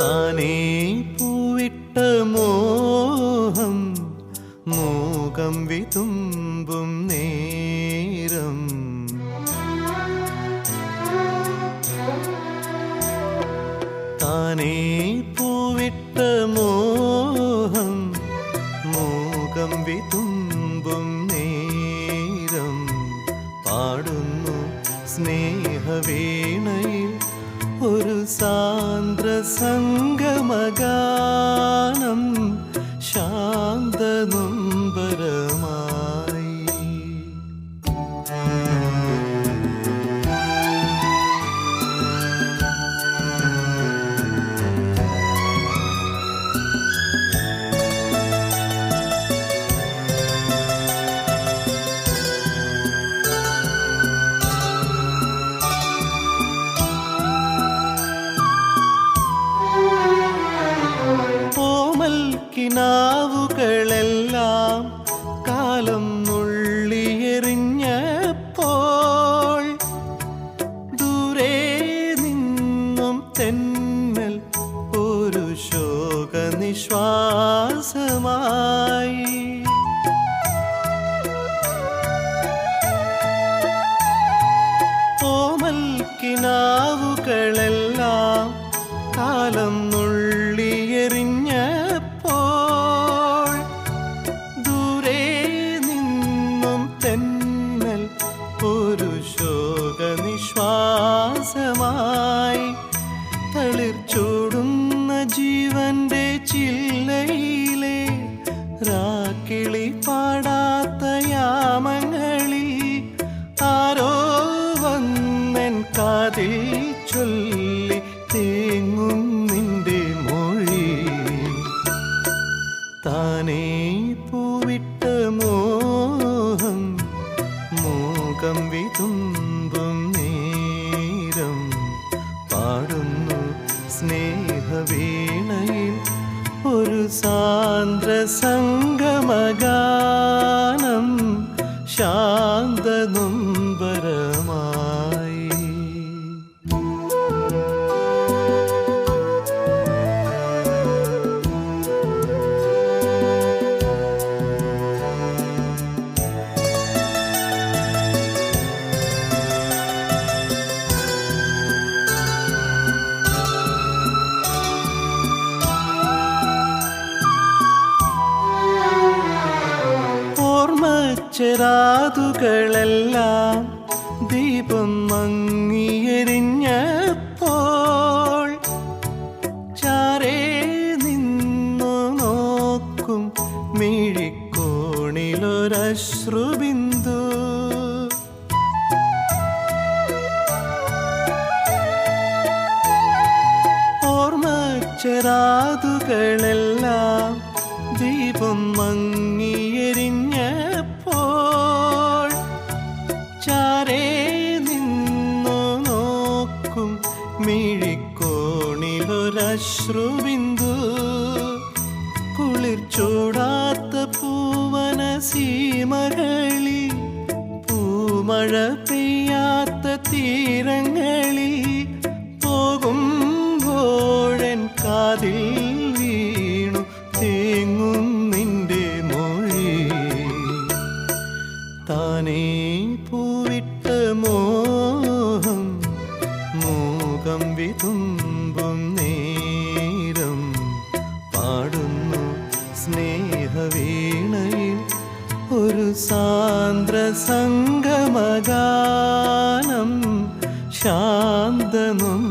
താനേ പൂവിട്ട മോഹം മോകം വിതുമ്പും നേരം. താനേ പൂവിട്ട മോഹം മോകം വിതുമ്പും നേരം. പാടുന്നു സ്നേഹവേണയിൽ ഒരു സാന്ദ്ര സംഗമഗാനം കിനാവുകളെല്ലാം കാലം നുള്ളിയെറിഞ്ഞപ്പോൾ ദൂരെ നിന്നും തെന്നൽ ഒരു ശോകനിശ്വാസമായി ശോകനിശ്വാസമായി തളിർച്ചോടുന്ന ചൂടുന്ന ജീവന്റെ ചില്ലയിലെ രാക്കിളി പാടാത്ത യാമങ്ങളിൽ ആരോ വന്നൻ കാതിൽ ചൊല്ലി സ്നേഹവീണയിൽ ഒരു സാന്ദ്ര സംഗമഗാനം ശാന്തനൊമ്പരമായി ഓർമ്മച്ചെറാതുകളെല്ലാം ദീപം മങ്ങിയെരിഞ്ഞപ്പോൾ ചാരേ നിന്നു നോക്കും മിഴിക്കോണിലൊരശ്രുബിന്ദു. ഓർമ്മച്ചെറാതുകളെല്ലാം ദീപം മങ്ങിയെരിഞ്ഞപ്പോൾ മിഴിക്കോണിലൊരശ്രുബിന്ദു കുളിർ ചൂടാത്ത പൂവന സീമകളിൽ പൂമഴ പെയ്യാത്ത തീരങ്ങളിൽ പോകുമ്പോഴൻ കാതിൽ വീണു തേങ്ങും നിന്റെ മൊഴി. താനേ പൂവിട്ട മോഹം മോകം വിതുമ്പും ഒരു സാന്ദ്ര സംഗമഗാനം ശാന്തനും